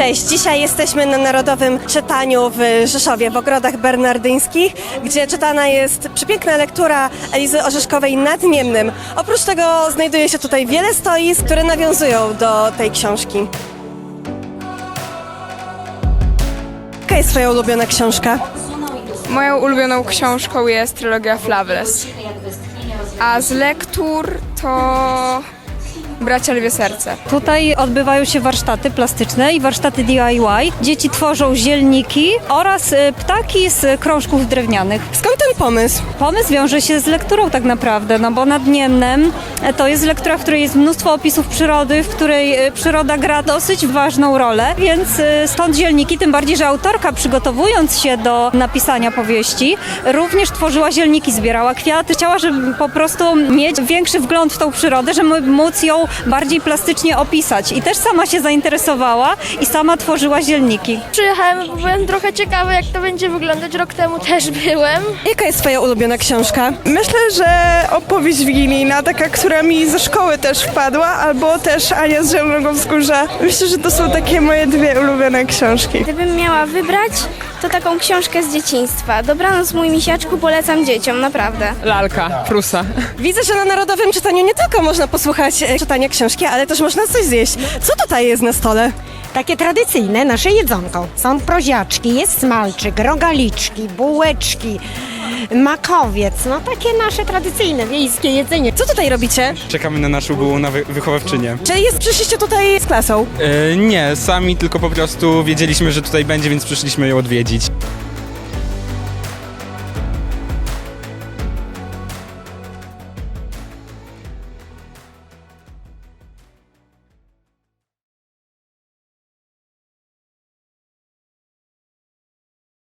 Cześć, dzisiaj jesteśmy na Narodowym Czytaniu w Rzeszowie, w Ogrodach Bernardyńskich, gdzie czytana jest przepiękna lektura Elizy Orzeszkowej nad Niemnym. Oprócz tego znajduje się tutaj wiele stoisk, które nawiązują do tej książki. Jaka jest twoja ulubiona książka? Moją ulubioną książką jest trylogia Flaveless. A z lektur to Bracia Lwie Serce. Tutaj odbywają się warsztaty plastyczne i warsztaty DIY. Dzieci tworzą zielniki oraz y, ptaki z krążków drewnianych. Skąd ten pomysł? Pomysł wiąże się z lekturą tak naprawdę, no bo nad Niemnem e, to jest lektura, w której jest mnóstwo opisów przyrody, w której y, przyroda gra dosyć ważną rolę, więc y, stąd zielniki, tym bardziej, że autorka przygotowując się do napisania powieści, również tworzyła zielniki, zbierała kwiaty, chciała, żeby po prostu mieć większy wgląd w tą przyrodę, żeby móc ją bardziej plastycznie opisać. I też sama się zainteresowała i sama tworzyła zielniki. Przyjechałem, bo byłem trochę ciekawy, jak to będzie wyglądać. Rok temu też byłem. Jaka jest twoja ulubiona książka? Myślę, że opowieść wigilijna, taka, która mi ze szkoły też wpadła, albo też Ania z Zielonego Wzgórza. Myślę, że to są takie moje dwie ulubione książki. Gdybym miała wybrać, to taką książkę z dzieciństwa. Dobranoc mój misiaczku, polecam dzieciom, naprawdę. Lalka, Prusa. Widzę, że na Narodowym Czytaniu nie tylko można posłuchać e, czytania książki, ale też można coś zjeść. Co tutaj jest na stole? Takie tradycyjne nasze jedzonko. Są proziaczki, jest smalczyk, rogaliczki, bułeczki, makowiec. No takie nasze tradycyjne wiejskie jedzenie. Co tutaj robicie? Czekamy na naszą główną wy- wychowawczynię. Czy jest, przyszliście tutaj z klasą? E, nie, sami tylko po prostu wiedzieliśmy, że tutaj będzie, więc przyszliśmy ją odwiedzić.